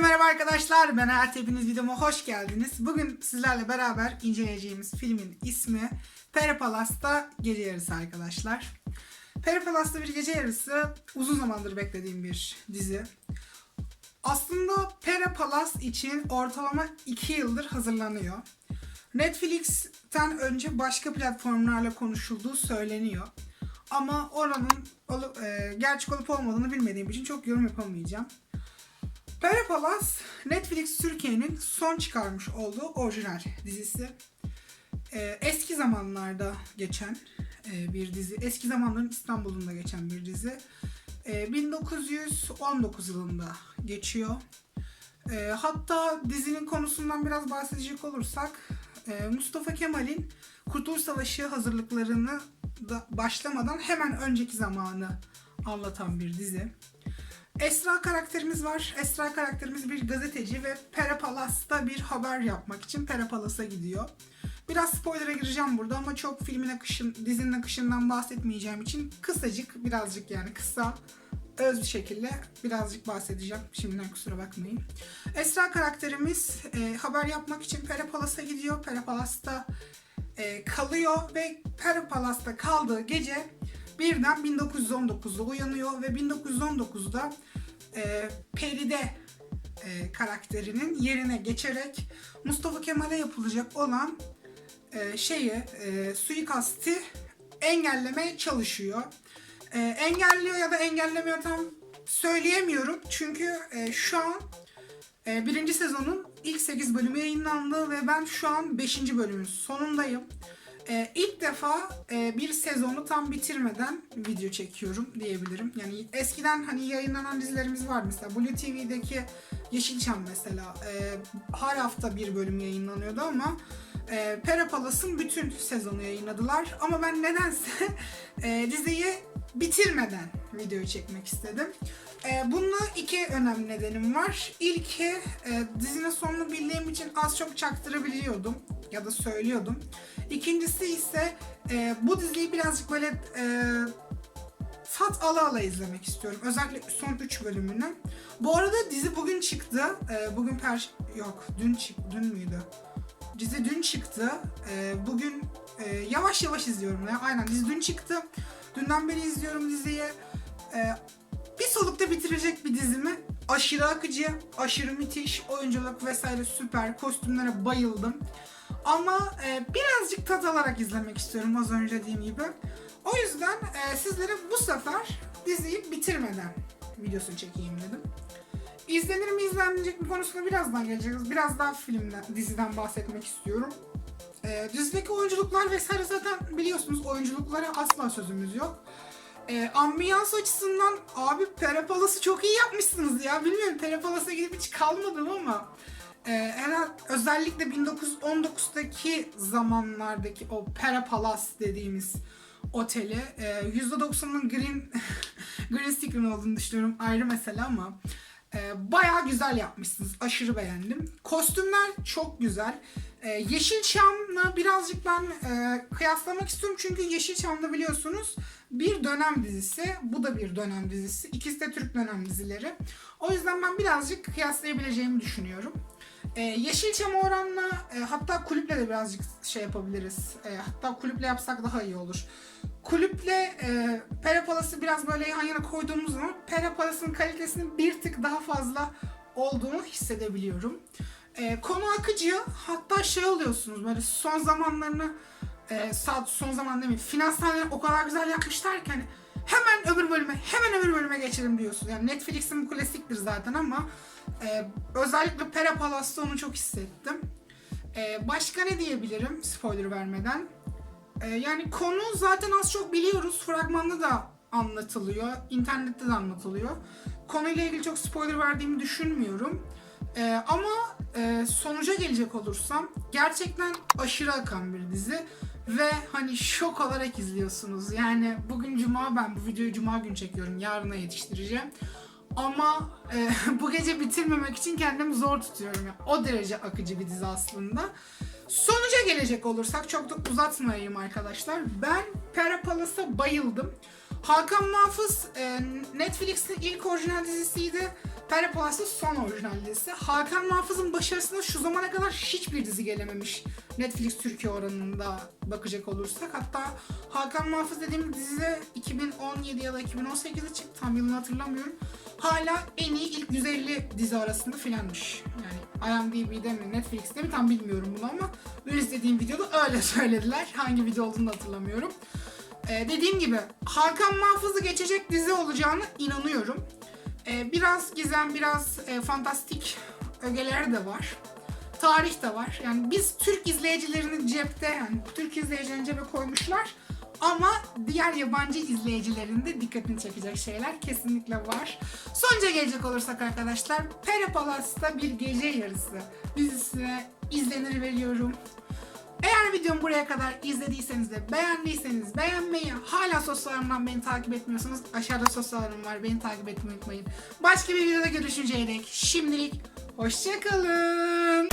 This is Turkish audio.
merhaba arkadaşlar. Ben Ert. Hepiniz videoma hoş geldiniz. Bugün sizlerle beraber inceleyeceğimiz filmin ismi Peri Palas'ta Gece Yarısı arkadaşlar. Peri Palas'ta bir gece yarısı uzun zamandır beklediğim bir dizi. Aslında Peri Palas için ortalama 2 yıldır hazırlanıyor. Netflix'ten önce başka platformlarla konuşulduğu söyleniyor. Ama oranın olu- e, gerçek olup olmadığını bilmediğim için çok yorum yapamayacağım. Peri Palas, Netflix Türkiye'nin son çıkarmış olduğu orijinal dizisi. Ee, eski zamanlarda geçen e, bir dizi. Eski zamanların İstanbul'unda geçen bir dizi. Ee, 1919 yılında geçiyor. Ee, hatta dizinin konusundan biraz bahsedecek olursak e, Mustafa Kemal'in Kurtuluş Savaşı hazırlıklarını da başlamadan hemen önceki zamanı anlatan bir dizi. Esra karakterimiz var. Esra karakterimiz bir gazeteci ve Pera Palas'ta bir haber yapmak için Pera Palas'a gidiyor. Biraz spoiler'a gireceğim burada ama çok filmin akışın, dizinin akışından bahsetmeyeceğim için kısacık, birazcık yani kısa, öz bir şekilde birazcık bahsedeceğim. Şimdiden kusura bakmayın. Esra karakterimiz e, haber yapmak için Pera Palas'a gidiyor. Pera Palas'ta e, kalıyor ve Pera Palas'ta kaldığı gece birden 1919'da uyanıyor ve 1919'da e, Peride e, karakterinin yerine geçerek Mustafa Kemal'e yapılacak olan e, şeyi e, suikasti engellemeye çalışıyor. E, engelliyor ya da engellemiyor tam söyleyemiyorum çünkü e, şu an e, birinci sezonun ilk 8 bölümü yayınlandı ve ben şu an 5. bölümün sonundayım. Ee, ilk defa e, bir sezonu tam bitirmeden video çekiyorum diyebilirim. Yani eskiden hani yayınlanan dizilerimiz var mesela Blue TV'deki Yeşilçam mesela e, her hafta bir bölüm yayınlanıyordu ama e, Pera Palas'ın bütün sezonu yayınladılar. Ama ben nedense e, diziyi bitirmeden video çekmek istedim. E, bununla iki önemli nedenim var. İlki e, dizinin sonunu bildiğim için az çok çaktırabiliyordum ya da söylüyordum. İkincisi ise e, bu diziyi birazcık böyle e, tat ala ala izlemek istiyorum. Özellikle son 3 bölümünü. Bu arada dizi bugün çıktı. E, bugün per yok dün çık dün müydü? Dizi dün çıktı. E, bugün e, yavaş yavaş izliyorum ya. Aynen dizi dün çıktı. Dünden beri izliyorum diziyi. E, bir solukta bitirecek bir dizimi. Aşırı akıcı, aşırı müthiş, oyunculuk vesaire süper, kostümlere bayıldım. Ama e, birazcık tat alarak izlemek istiyorum az önce dediğim gibi. O yüzden e, sizlere bu sefer diziyi bitirmeden videosunu çekeyim dedim. İzlenir mi izlenmeyecek mi konusuna birazdan geleceğiz. Biraz daha filmden, diziden bahsetmek istiyorum. E, dizideki oyunculuklar vesaire zaten biliyorsunuz oyunculuklara asla sözümüz yok. E, ambiyans açısından abi Pera Palas'ı çok iyi yapmışsınız ya. Bilmiyorum Pera Palas'a gidip hiç kalmadım ama e, özellikle 1919'daki zamanlardaki o Pera Palace dediğimiz oteli e, %90'ının green green screen olduğunu düşünüyorum ayrı mesele ama e, bayağı güzel yapmışsınız. Aşırı beğendim. Kostümler çok güzel. E, Yeşilçam'la birazcık ben e, kıyaslamak istiyorum çünkü Yeşilçam'da biliyorsunuz bir dönem dizisi. Bu da bir dönem dizisi. İkisi de Türk dönem dizileri. O yüzden ben birazcık kıyaslayabileceğimi düşünüyorum. E, Yeşilçam oranla e, hatta kulüple de birazcık şey yapabiliriz. E, hatta kulüple yapsak daha iyi olur. Kulüple e, Pera Palas'ı biraz böyle yan yana koyduğumuz zaman Pera Palas'ın kalitesinin bir tık daha fazla olduğunu hissedebiliyorum. E, konu akıcı hatta şey oluyorsunuz böyle son zamanlarını e, saat son zaman demeyeyim sahneleri o kadar güzel yapmışlar ki hani hemen öbür bölüme hemen öbür bölüme geçelim diyorsun. Yani Netflix'in bu klasiktir zaten ama e, özellikle Pera Palas'ta onu çok hissettim. E, başka ne diyebilirim spoiler vermeden? E, yani konu zaten az çok biliyoruz. Fragmanda da anlatılıyor. internette de anlatılıyor. Konuyla ilgili çok spoiler verdiğimi düşünmüyorum. E, ama e, sonuca gelecek olursam gerçekten aşırı akan bir dizi ve hani şok olarak izliyorsunuz. Yani bugün cuma ben bu videoyu cuma gün çekiyorum. Yarına yetiştireceğim. Ama e, bu gece bitirmemek için kendimi zor tutuyorum. Yani o derece akıcı bir dizi aslında. Sonuca gelecek olursak çok da uzatmayayım arkadaşlar. Ben Pera Palas'a bayıldım. Hakan Muhafız e, Netflix'in ilk orijinal dizisiydi. Peri Palas'ın son orijinal dizisi. Hakan Muhafız'ın başarısına şu zamana kadar hiçbir dizi gelememiş. Netflix Türkiye oranında bakacak olursak. Hatta Hakan Muhafız dediğim dizi 2017 ya da 2018'de çıktı. Tam yılını hatırlamıyorum. Hala en iyi ilk 150 dizi arasında filanmış. Yani IMDb'de mi Netflix'te mi tam bilmiyorum bunu ama dün izlediğim videoda öyle söylediler. Hangi video olduğunu hatırlamıyorum. Ee, dediğim gibi Hakan Muhafız'ı geçecek dizi olacağını inanıyorum. Ee, biraz gizem, biraz e, fantastik ögeleri de var. Tarih de var. Yani biz Türk izleyicilerini cepte, yani Türk izleyicilerini cebe koymuşlar. Ama diğer yabancı izleyicilerin de dikkatini çekecek şeyler kesinlikle var. Sonuca gelecek olursak arkadaşlar, Peri Palas'ta bir gece yarısı dizisine izlenir veriyorum. Eğer videomu buraya kadar izlediyseniz ve beğendiyseniz beğenmeyi, hala sosyallerimden beni takip etmiyorsanız aşağıda sosyallerim var. Beni takip etmeyi unutmayın. Başka bir videoda görüşünceye dek şimdilik hoşçakalın.